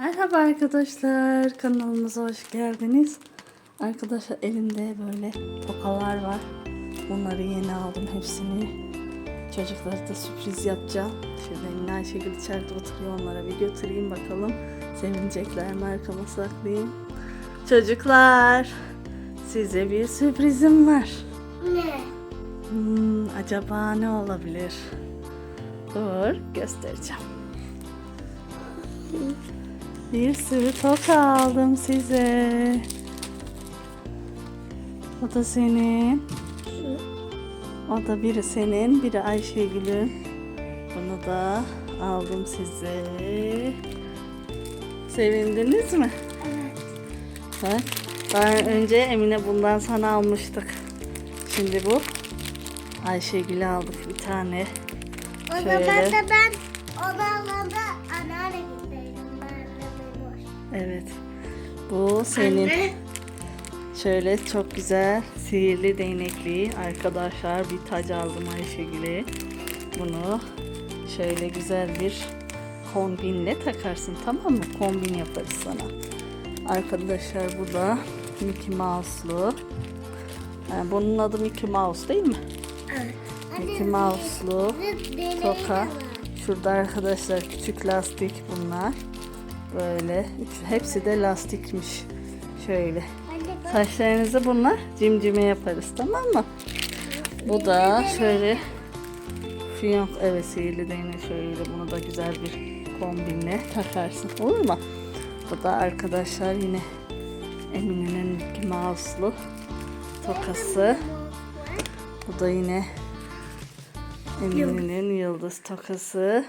Merhaba arkadaşlar, kanalımıza hoş geldiniz. Arkadaşlar elimde böyle tokalar var. Bunları yeni aldım hepsini. Çocuklara da sürpriz yapacağım. Şöyle Emine Ayşegül içeride oturuyor onlara bir götüreyim bakalım. Sevinecekler mi arkama saklayayım. Çocuklar, size bir sürprizim var. Ne? Hmm, acaba ne olabilir? Dur, göstereceğim. Bir sürü toka aldım size. O da senin. O da biri senin, biri Ayşegül'ün. Bunu da aldım size. Sevindiniz mi? Evet. Bak, daha önce Emine bundan sana almıştık. Şimdi bu Ayşegül'e aldık bir tane. O Şöyle. zaman da ben onu Evet. Bu senin. Anne. Şöyle çok güzel sihirli değnekli arkadaşlar bir tac aldım Ayşegül'e. Bunu şöyle güzel bir kombinle takarsın tamam mı? Kombin yaparız sana. Arkadaşlar bu da Mickey Mouse'lu. Yani bunun adı Mickey Mouse değil mi? Evet. Mickey Mouse'lu toka. Şurada arkadaşlar küçük lastik bunlar. Böyle hepsi de lastikmiş. Şöyle. Saçlarınızı bunlar cimcime yaparız tamam mı? Bu da şöyle fiyonk evet sihirli değnek şöyle bunu da güzel bir kombinle takarsın olur mu? Bu da arkadaşlar yine Emine'nin Mickey Mouse'lu tokası. Bu da yine Emine'nin yıldız tokası.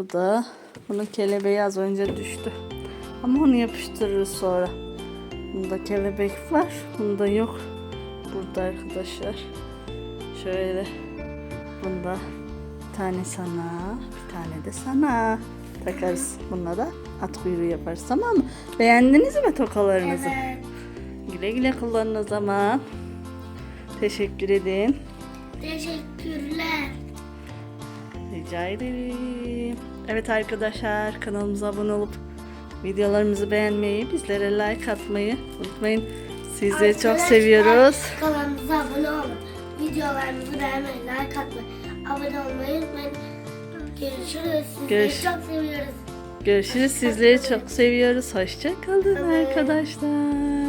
Bu da bunun kelebeği az önce düştü. Ama onu yapıştırırız sonra. Bunda kelebek var. Bunda yok. Burada arkadaşlar. Şöyle. Bunda bir tane sana, bir tane de sana takarız. Bununla da at kuyruğu yaparız tamam mı? Beğendiniz mi tokalarınızı? Evet. Güle güle kullanın o zaman. Teşekkür edin. Teşekkürler. Rica ederim. Evet arkadaşlar kanalımıza abone olup videolarımızı beğenmeyi, bizlere like atmayı unutmayın. Sizleri çok Arkadaşlar, seviyoruz. Kanalımıza abone olun. Videolarımızı beğenmeyi, like atmayı, abone olmayı unutmayın. Görüşürüz. Sizleri Görüş- çok seviyoruz. Görüşürüz. Sizleri çok seviyoruz. Hoşçakalın Evet. arkadaşlar.